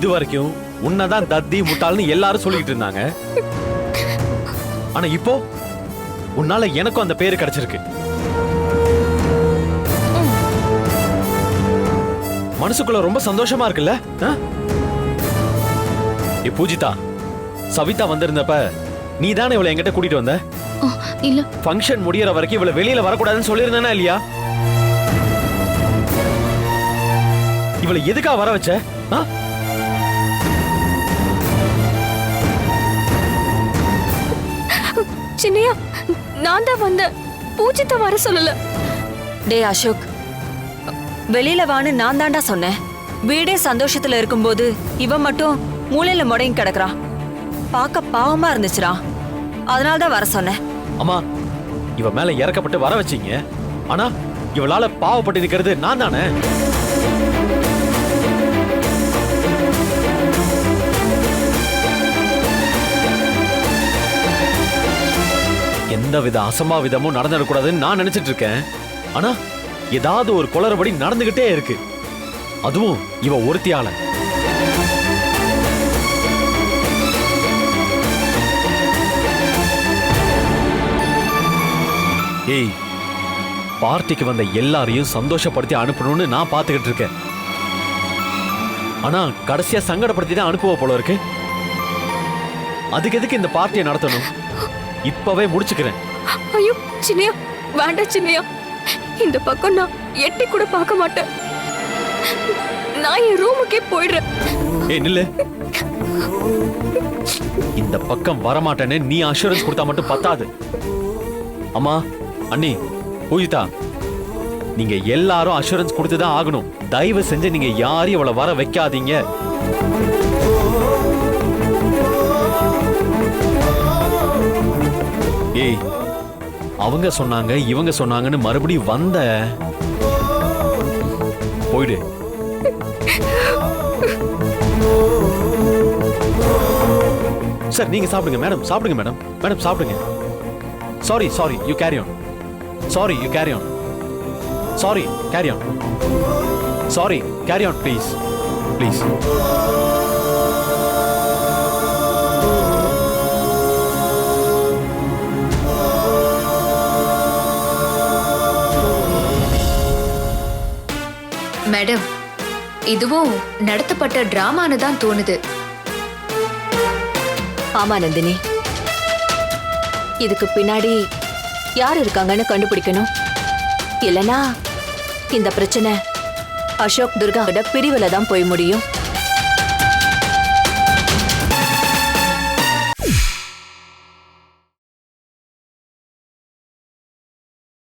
இது வரைக்கும் உன்னதான் தத்தி முட்டாள்னு எல்லாரும் சொல்லிட்டு இருந்தாங்க. ஆனா இப்போ உன்னால எனக்கும் அந்த பேரு கிடைச்சிருக்கு. மனசுக்குள்ள ரொம்ப சந்தோஷமா இருக்குல்ல? ஏ பூஜிதா சவிதா வந்திருந்தப்ப நீ தானே இவளை என்கிட்ட கூட்டிட்டு வந்த? இல்ல. ஃபங்க்ஷன் முடியற வரைக்கும் இவளை வெளியில வரக்கூடாதுன்னு சொல்லியிருந்தேனா இல்லையா? இவளை எதுக்கா வர வச்ச? ஆ? சின்னையா நான் தான் வந்தேன் பூஜித்த வர சொல்லல. டேய் அசோக். வெளியில வான்னு நான் தாண்டா சொன்னேன். வீடே சந்தோஷத்துல இருக்கும்போது இவன் மட்டும் மூலையில முடங்கி கிடக்குறான். பார்க்க பாவமா இருந்துச்சுடா. அதனால தான் வர சொன்னேன். அம்மா இவ மேல இறக்கப்பட்டு வர வச்சீங்க. ஆனா இவளால பாவப்பட்டு இருக்கிறது நான் தானே? எந்தவித அசம்பாவிதமும் நடந்துடக்கூடாதுன்னு நான் நினைச்சிட்டு இருக்கேன் ஆனா ஏதாவது ஒரு குளறுபடி நடந்துகிட்டே இருக்கு. அதுவும் இவ ஒருத்தியால. ஏய் பார்ட்டிக்கு வந்த எல்லாரையும் சந்தோஷப்படுத்தி அனுப்பணும்னு நான் பார்த்துக்கிட்டு இருக்கேன் ஆனா கடைசியா சங்கடப்படுத்தி தான் அனுப்புவ போல இருக்கு. அதுக்கு எதுக்கு இந்த பார்ட்டியை நடத்தணும்? இப்பவே முடிச்சுக்கிறேன். ஐயோ சின்னையா வேண்டாம் சின்னையா. இந்த பக்கம் நான் எட்டி கூட பார்க்க மாட்டேன். நான் என் ரூமுக்கே போயிடுறேன். ஏய் நில்லு. இந்த பக்கம் வரமாட்டேன்னு நீ அஷூரன்ஸ் கொடுத்தா மட்டும் பத்தாது. அம்மா அண்ணி பூஜிதா நீங்க எல்லாரும் அஷூரன்ஸ் கொடுத்து தான் ஆகணும். தயவு செஞ்சு நீங்க யாரையும் இவளை வர வைக்காதீங்க. அவங்க சொன்னாங்க இவங்க சொன்னாங்கன்னு மறுபடியும் வந்த போயிடு. சார் நீங்க சாப்பிடுங்க மேடம் சாப்பிடுங்க மேடம் மேடம் சாப்பிடுங்க. Sorry sorry you carry on sorry you carry on sorry carry on sorry carry on please please madam. இதுவும் நடத்தப்பட்ட டிராமான்னு தான் தோணுது. ஆமா நந்தினி. இதுக்கு பின்னாடி யார் இருக்காங்கன்னு கண்டுபிடிக்கணும். இல்லனா இந்த பிரச்சனை அசோக் துர்கா பிரிவுல தான் போய் முடியும்.